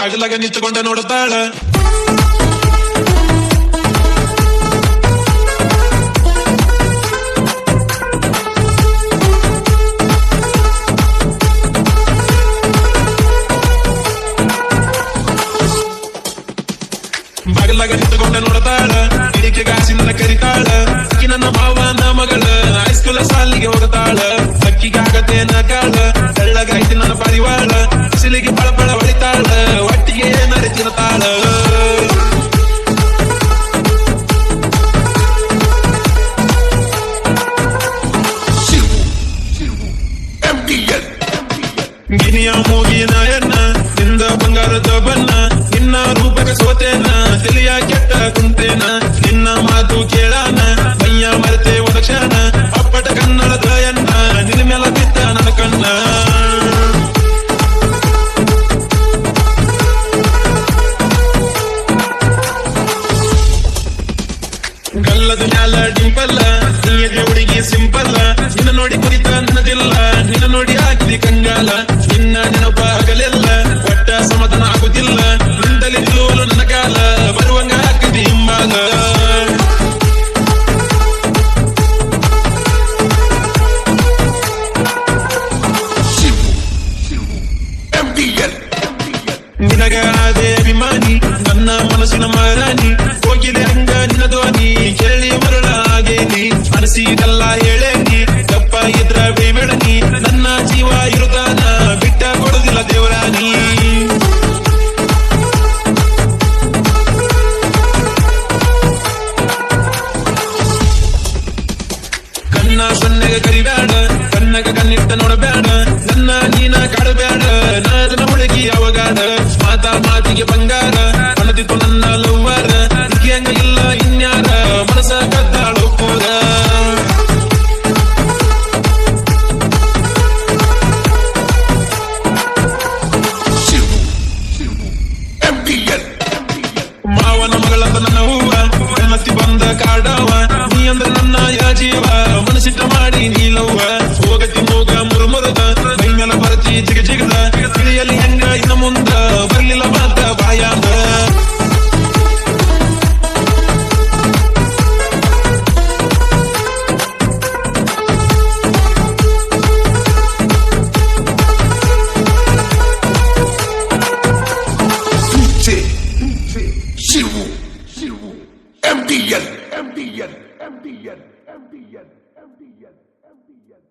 ಬಾಗಿಲಾಗ ನಿಂತುಕೊಂಡ ನೋಡುತ್ತಾಳ. ಬಾಗಿಲಾಗ ನಿಂತುಕೊಂಡೆ ನೋಡುತ್ತಾಳ. ಕಿಡಿಕೆ ಗಾಸಿ ನನ್ನ ಕರಿತಾಳ. ಅಕ್ಕಿ ನನ್ನ ಭಾವನ ಮಗಳ. ಹೈಸ್ಕೂಲ ಸಾಲಿಗೆ ಹೋಗುತ್ತಾಳ. ಅಕ್ಕಿಗಾಗತೇನ ಕಾಳ ತೆಳ್ಳಗೈತಿ ನನ್ನ ಪರಿವಾಳ. ಗಿನಿಯ ಮೂಗಿನ ನಿಂದ ಬಂಗಾರದ ಬಣ್ಣ ನಿನ್ನ ರೂಪಕ ಸೋತೇನ ತಿಳಿಯ ಕೆಟ್ಟ ಕುಂತೇನ, ನಿನ್ನ ಮಾತು ಕೇಳಾನ, ಮೈಯ ಮರೆತೆ ಒಂದು ಕ್ಷಣ, ಅಪ್ಪಟ ಕನ್ನಡದ ಎಣ್ಣ ನಿನ್ನ ಮೇಲ ಬಿದ್ದ ನನ್ನ ಕಣ್ಣ. ಗಲ್ಲದ ಮ್ಯಾಲ ಡಿಂಪಲ್ಲ ನೀಗೆ ಹುಡುಗಿ ಸಿಂಪಲ್ಲ, ನಿನ್ನ ನೋಡಿ ಕುರಿತ ನನ್ನದಿಲ್ಲ, ನಿನ್ನ ನೋಡಿ ಹಾಕಿದಿ ಕಂಗಾಲ. ನೆನಪ ಆಗಲಿಲ್ಲ ಒಟ್ಟ ಸಮಾಧಾನ ಆಗುದಿಲ್ಲ. ನಿಂದಲಿದ್ದು ನನ್ನ ಕಾಲ. ಬರುವಂಗ ಹಾಕಿದಿ ಹಿಂಬಾಲ ನಿನಗ ಆದೆ ಅಭಿಮಾನಿ, ನನ್ನ ಮನಸ್ಸಿನ ಮಹಾರಾಣಿ, ಹೋಗಿದೆ ಹಂಗ ನಿನ್ನ ಧ್ವನಿ, ಕೇಳಿ ಮರಳ ಆಗೇನಿ ಮನಸ್ಸಿಗೆಲ್ಲ ಹೇಳೇನಿ ತಪ್ಪ ಇದ್ರ ಬೇಬೇಡನಿ ನನ್ನ ಜೀವ ಕಣ್ಣಗ ನೋಡಬೇಡ ನನ್ನ ನೀನ ಕಾಡಬೇಡ ನನ್ನ ಹುಡುಗಿ ಅವಗಾಡ ಮಾತಾ ಮಾತಿಗೆ ಬಂಗಾರ. ಮನದಿತ್ತು ನನ್ನ ಲವ್ವರ. ಹಂಗ ಇಲ್ಲ, ಇನ್ಯಾರ? ಮನಸ ಕದ್ದಾಳು ಪೂರ ಮಾವನ ಮಗಳಂತ ನನ್ನ ಬಂದ ಕಾಡವ. ನೀ ಅಂದ್ರ ನನ್ನ ಯಾ ಜೀವ ಮನಸ್ಸಿಟ್ಟ ಮಾಡಿ ಮುಂದ ಬರ್ಲಿಲ್ಲ ಮಾತ ಬಾಯಾಗ Shivu, Shivu, MDL, MDL, MDL, MDL, MDL, MDL, MDL.